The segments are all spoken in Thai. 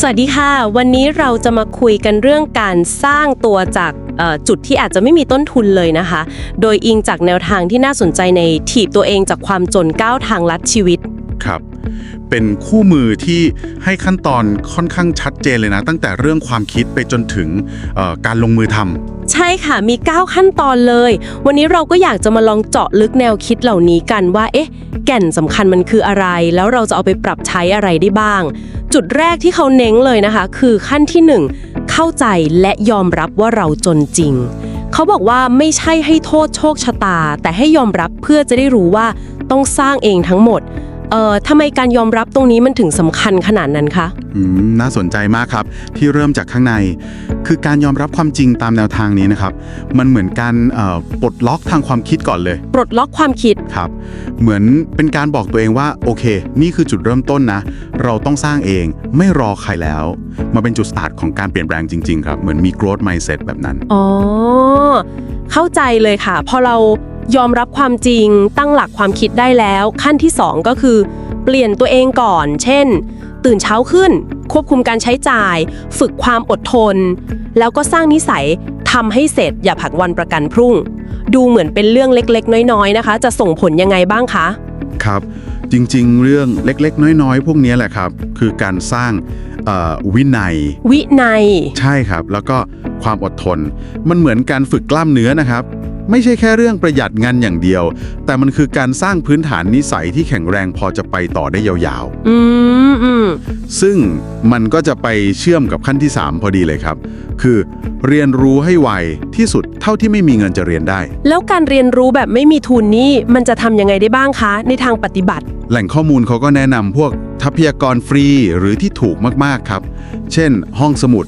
สวัสดีค่ะ วันนี้เราจะมาคุยกันเรื่องการสร้างตัวจากเอ่อจุดที่อาจจะไม่มีต้นทุนเลยนะคะ โดยอิงจากแนวทางที่น่าสนใจในถีบตัวเองจากความจนก้าวทางลัดชีวิตครับเป็นคู่มือที่ให้ขั้นตอนค่อนข้างชัดเจนเลยนะ ตั้งแต่เรื่องความคิดไปจนถึงเอ่อการลงมือทำใช่ค่ะมี 9 ขั้นตอนเลย วันนี้เราก็อยากจะมาลองเจาะลึกแนวคิดเหล่านี้กันว่าเอ๊ะ แก่นสำคัญมันคืออะไร แล้วเราจะเอาไปปรับใช้อะไรได้บ้าง จุดแรกที่เขาเน้งเลยนะคะ คือขั้นที่ 1 เข้าใจและยอมรับว่าเราจนจริง เขาบอกว่าไม่ใช่ให้โทษโชคชะตา แต่ให้ยอมรับเพื่อจะได้รู้ว่าต้องสร้างเองทั้งหมด เอ่อทำไมการยอมรับตรงนี้มันถึงสำคัญขนาดนั้นคะ อืมน่าสนใจมากครับ ที่เริ่มจากข้างใน คือการยอมรับความจริงตามแนวทางนี้นะครับ มันเหมือนการเอ่อปลดล็อกทางความคิดก่อนเลยปลดล็อกความคิด ครับ เหมือนเป็นการบอกตัวเองว่า โอเค นี่คือจุดเริ่มต้นนะ เราต้องสร้างเองไม่รอใครแล้ว มาเป็นจุดสตาร์ทของการเปลี่ยนแปลงจริงๆครับ เหมือนมี growth mindset แบบนั้น อ๋อ เข้าใจเลยค่ะ พอเรา ยอมรับความจริงตั้งหลักความคิดได้แล้ว ขั้นที่ 2 ก็คือ เปลี่ยนตัวเองก่อน เช่น ตื่นเช้าขึ้น ควบคุมการใช้จ่าย ฝึกความอดทน แล้วก็สร้างนิสัยทำให้เสร็จอย่าผักวันประกันพรุ่ง ดูเหมือนเป็นเรื่องเล็กๆ น้อยๆนะคะ จะส่งผลยังไงบ้างคะ ครับ จริงๆ เรื่องเล็กๆ น้อยๆ พวกนี้แหละครับ คือการสร้างเอ่อวินัย วินัย ใช่ครับ แล้วก็ความอดทน มันเหมือนการฝึกกล้ามเนื้อนะครับ ไม่ใช่แค่เรื่องประหยัดเงินอย่างเดียว แต่มันคือการสร้างพื้นฐานนิสัยที่แข็งแรงพอจะไปต่อได้ยาวๆอืมอืมซึ่งมันก็จะไปเชื่อมกับขั้นที่ 3 พอดีเลยครับ คือเรียนรู้ให้ไวที่สุดเท่าที่ไม่มีเงินจะเรียนได้ แล้วการเรียนรู้แบบไม่มีทุนนี่มันจะทำยังไงได้บ้างคะ ในทางปฏิบัติ แหล่งข้อมูลเขาก็แนะนำพวกทรัพยากรฟรีหรือที่ถูกมาก ๆ ครับ เช่น ห้องสมุด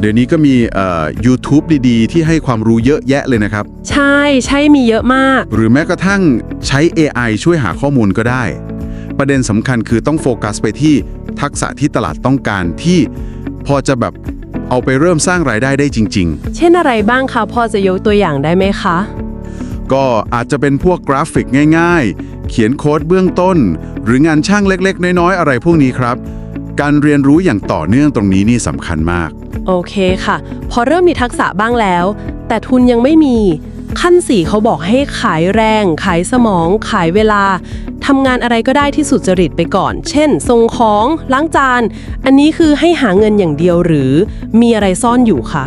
เดี๋ยวนี้ก็มีเอ่อ YouTube ดีๆ ที่ให้ความรู้เยอะแยะเลยนะครับ ใช่ใช่มีเยอะมาก หรือแม้กระทั่งใช้ AI ช่วยหาข้อมูลก็ได้ ประเด็นสำคัญคือต้องโฟกัสไปที่ทักษะที่ตลาดต้องการที่พอจะแบบเอาไปเริ่มสร้างรายได้ได้จริงๆเช่นอะไรบ้างคะพอจะยกตัวอย่างได้ไหมคะก็อาจจะเป็นพวกกราฟิกง่ายๆ เขียนโค้ดเบื้องต้น หรืองานช่างเล็กๆ น้อยๆ อะไรพวกนี้ครับ การเรียนรู้อย่างต่อเนื่องตรงนี้นี่สำคัญมาก โอเคค่ะ พอเริ่มมีทักษะบ้างแล้ว แต่ทุนยังไม่มี ขั้นสี่เขาบอกให้ขายแรง ขายสมอง ขายเวลาทำงานอะไรก็ได้ที่สุจริตไปก่อน เช่นส่งของล้างจาน อันนี้คือให้หาเงินอย่างเดียวหรือมีอะไรซ่อนอยู่คะ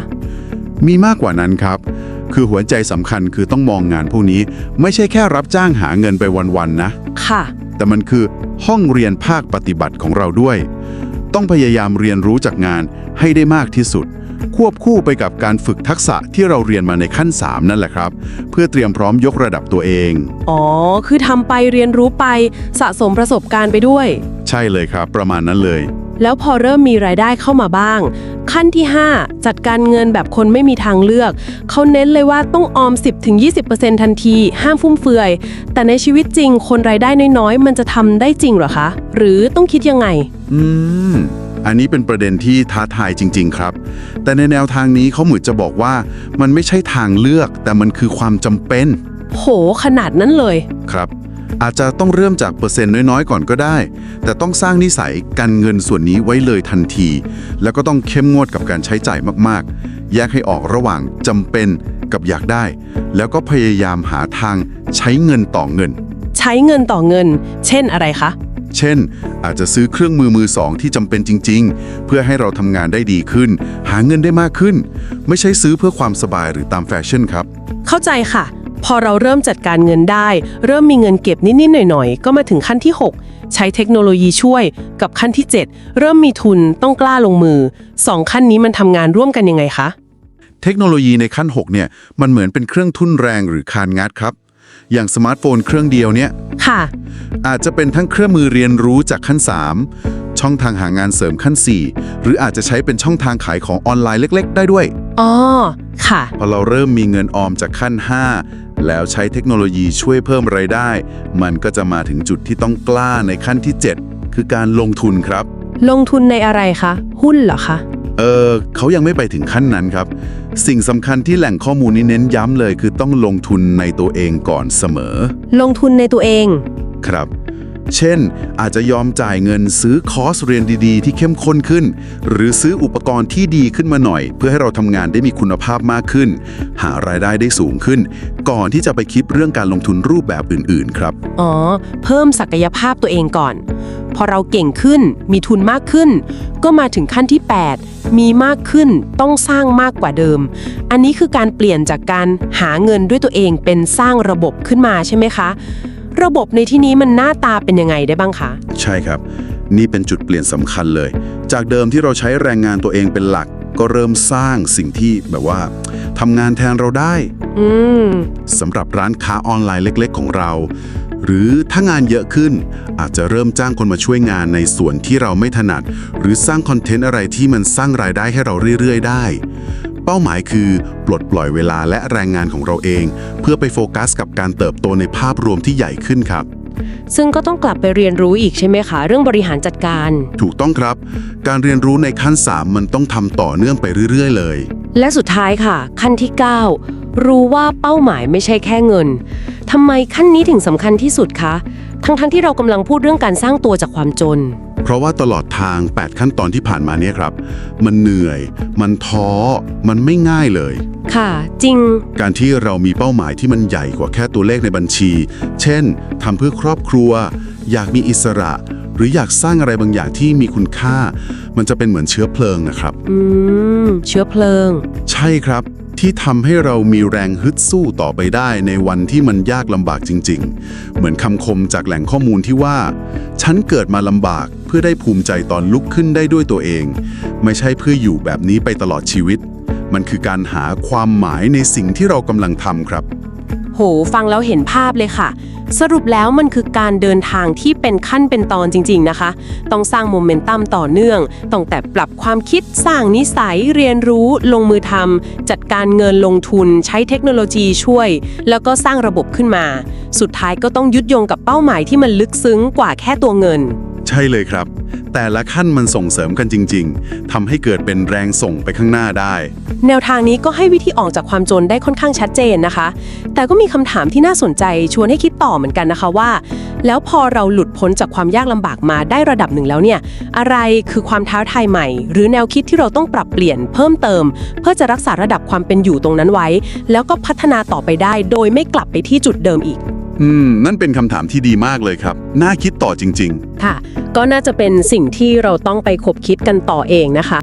มีมากกว่านั้นครับ คือหัวใจสำคัญคือต้องมองงานพวกนี้ ไม่ใช่แค่รับจ้างหาเงินไปวันๆนะ ค่ะ แต่มันคือห้องเรียนภาคปฏิบัติของเราด้วย ต้องพยายามเรียนรู้จากงานให้ได้มากที่สุด ควบคู่ไปกับการฝึกทักษะที่เราเรียนมาในขั้น 3 นั่นแหละครับ เพื่อเตรียมพร้อมยกระดับตัวเอง อ๋อ คือทำไปเรียนรู้ไปสะสมประสบการณ์ไปด้วย ใช่เลยครับ ประมาณนั้นเลย แล้วพอเริ่มมีรายได้เข้ามาบ้าง ขั้นที่ 5 จัดการเงินแบบคนไม่มีทางเลือก เขาเน้นเลยว่าต้องออม 10-20%ทันที ห้ามฟุ่มเฟือย แต่ในชีวิตจริงคนรายได้น้อยๆ มันจะทำได้จริงเหรอคะ หรือต้องคิดยังไง อืม อันนี้เป็นประเด็นที่ท้าทายจริง ๆ ครับ แต่ในแนวทางนี้เขาเหมือนจะบอกว่า มันไม่ใช่ทางเลือก แต่มันคือความจำเป็น โหขนาดนั้นเลย ครับ อาจจะต้องเริ่มจากเปอร์เซ็นต์น้อยๆ ก่อนก็ได้ แต่ต้องสร้างนิสัยการเงินส่วนนี้ไว้เลยทันที แล้วก็ต้องเข้มงวดกับการใช้จ่ายมากๆ แยกให้ออกระหว่างจำเป็นกับอยากได้ แล้วก็พยายามหาทางใช้เงินต่อเงิน ใช้เงินต่อเงิน เช่นอะไรคะ เช่น อาจจะซื้อเครื่องมือมือสองที่จำเป็นจริง ๆ เพื่อให้เราทำงานได้ดีขึ้น หาเงินได้มากขึ้น ไม่ใช่ซื้อเพื่อความสบายหรือตามแฟชั่นครับ เข้าใจค่ะ พอเราเริ่มจัดการเงินได้ เริ่มมีเงินเก็บนิดๆหน่อยๆ ก็มาถึงขั้นที่ 6 ใช้เทคโนโลยีช่วยกับขั้นที่ 7 เริ่มมีทุนต้องกล้าลงมือสองขั้นนี้มันทำงานร่วมกันยังไงคะเทคโนโลยีในขั้น 6 เนี่ย มันเหมือนเป็นเครื่องทุ่นแรงหรือคานงัดครับ อย่างสมาร์ทโฟนเครื่องเดียวเนี่ย ค่ะ อาจจะเป็นทั้งเครื่องมือเรียนรู้จากขั้น 3 ช่องทางหางานเสริมขั้น 4 หรืออาจจะใช้เป็นช่องทางขายของออนไลน์เล็ก ๆ ได้ด้วย อ๋อ ค่ะ พอเราเริ่มมีเงินออมจากขั้น 5 แล้วใช้เทคโนโลยีช่วยเพิ่มไรายได้ มันก็จะมาถึงจุดที่ต้องกล้าในขั้นที่ 7 คือการลงทุนครับ ลงทุนในอะไรคะ หุ้นเหรอคะ เออเขายังไม่ไปถึงขั้นนั้นครับ สิ่งสำคัญที่แหล่งข้อมูลนี้เน้นย้ำเลย คือต้องลงทุนในตัวเองก่อนเสมอ ลงทุนในตัวเอง ครับ เช่น อาจจะยอมจ่ายเงินซื้อคอร์สเรียนดีๆ ที่เข้มข้นขึ้น หรือซื้ออุปกรณ์ที่ดีขึ้นมาหน่อย เพื่อให้เราทำงานได้มีคุณภาพมากขึ้น หารายได้ได้สูงขึ้น ก่อนที่จะไปคิดเรื่องการลงทุนรูปแบบอื่นๆ ครับ อ๋อ เพิ่มศักยภาพตัวเองก่อน พอเราเก่งขึ้นมีทุนมากขึ้น ก็มาถึงขั้นที่ 8 มีมากขึ้นต้องสร้างมากกว่าเดิม อันนี้คือการเปลี่ยนจากการหาเงินด้วยตัวเองเป็นสร้างระบบขึ้นมาใช่ไหมคะ ระบบในที่นี้มันหน้าตาเป็นยังไงได้บ้างคะ ใช่ครับ นี่เป็นจุดเปลี่ยนสำคัญเลย จากเดิมที่เราใช้แรงงานตัวเองเป็นหลัก ก็เริ่มสร้างสิ่งที่แบบว่าทำงานแทนเราได้อืม สำหรับร้านค้าออนไลน์เล็ก ๆ ของเรา หรือถ้างานเยอะขึ้น อาจจะเริ่มจ้างคนมาช่วยงานในส่วนที่เราไม่ถนัด หรือสร้างคอนเทนต์อะไรที่มันสร้างรายได้ให้เราเรื่อย ๆ ได้ เป้าหมายคือ ปลดปล่อยเวลาและแรงงานของเราเอง เพื่อไปโฟกัสกับการเติบโตในภาพรวมที่ใหญ่ขึ้นครับ ซึ่งก็ต้องกลับไปเรียนรู้อีกใช่ไหมคะ เรื่องบริหารจัดการ ถูกต้องครับ การเรียนรู้ในขั้น 3 มันต้องทำต่อเนื่องไปเรื่อย ๆ เลย และสุดท้ายค่ะ ขั้นที่ 9 รู้ว่าเป้าหมายไม่ใช่แค่เงินทำไมขั้นนี้ถึงสำคัญที่สุดคะทั้งๆที่เรากำลังพูดเรื่องการสร้างตัวจากความจน เพราะว่าตลอดทาง 8 ขั้นตอนที่ผ่านมาเนี่ยครับ มันเหนื่อย มันท้อ มันไม่ง่ายเลย ค่ะ จริง การที่เรามีเป้าหมายที่มันใหญ่กว่าแค่ตัวเลขในบัญชี เช่นทำเพื่อครอบครัว อยากมีอิสระ หรืออยากสร้างอะไรบางอย่างที่มีคุณค่า มันจะเป็นเหมือนเชื้อเพลิงนะครับ อืม เชื้อเพลิง ใช่ครับ ที่ทำให้เรามีแรงฮึดสู้ต่อไปได้ในวันที่มันยากลำบากจริง ๆ เหมือนคำคมจากแหล่งข้อมูลที่ว่า ฉันเกิดมาลำบากเพื่อได้ภูมิใจตอนลุกขึ้นได้ด้วยตัวเอง ไม่ใช่เพื่ออยู่แบบนี้ไปตลอดชีวิต มันคือการหาความหมายในสิ่งที่เรากำลังทำครับ โห ฟังแล้วเห็นภาพเลยค่ะ สรุปแล้วมันคือการเดินทางที่เป็นขั้นเป็นตอนจริง ๆนะคะ ต้องสร้างโมเมนตัมต่อเนื่อง ต้องแต่ปรับความคิดสร้างนิสัยเรียนรู้ ลงมือทำจัดการเงินลงทุน ใช้เทคโนโลยีช่วย แล้วก็สร้างระบบขึ้นมา สุดท้ายก็ต้องยึดโยงกับเป้าหมายที่มันลึกซึ้งกว่าแค่ตัวเงิน ใช่เลยครับ แต่ละขั้นมันส่งเสริมกันจริง ๆทำให้เกิดเป็นแรงส่งไปข้างหน้าได้ แนวทางนี้ก็ให้วิธีออกจากความจนได้ค่อนข้างชัดเจนนะคะ แต่ก็มีคำถามที่น่าสนใจชวนให้คิดต่อเหมือนกันนะคะว่า แล้วพอเราหลุดพ้นจากความยากลำบากมาได้ระดับหนึ่งแล้วเนี่ย อะไรคือความท้าทายใหม่ หรือแนวคิดที่เราต้องปรับเปลี่ยนเพิ่มเติม เพื่อจะรักษาระดับความเป็นอยู่ตรงนั้นไว้ แล้วก็พัฒนาต่อไปได้ โดยไม่กลับไปที่จุดเดิมอีก อืม นั่นเป็นคำถามที่ดีมากเลยครับ น่าคิดต่อจริง ๆ ค่ะ ก็น่าจะเป็นสิ่งที่เราต้องไปคบคิดกันต่อเองนะคะ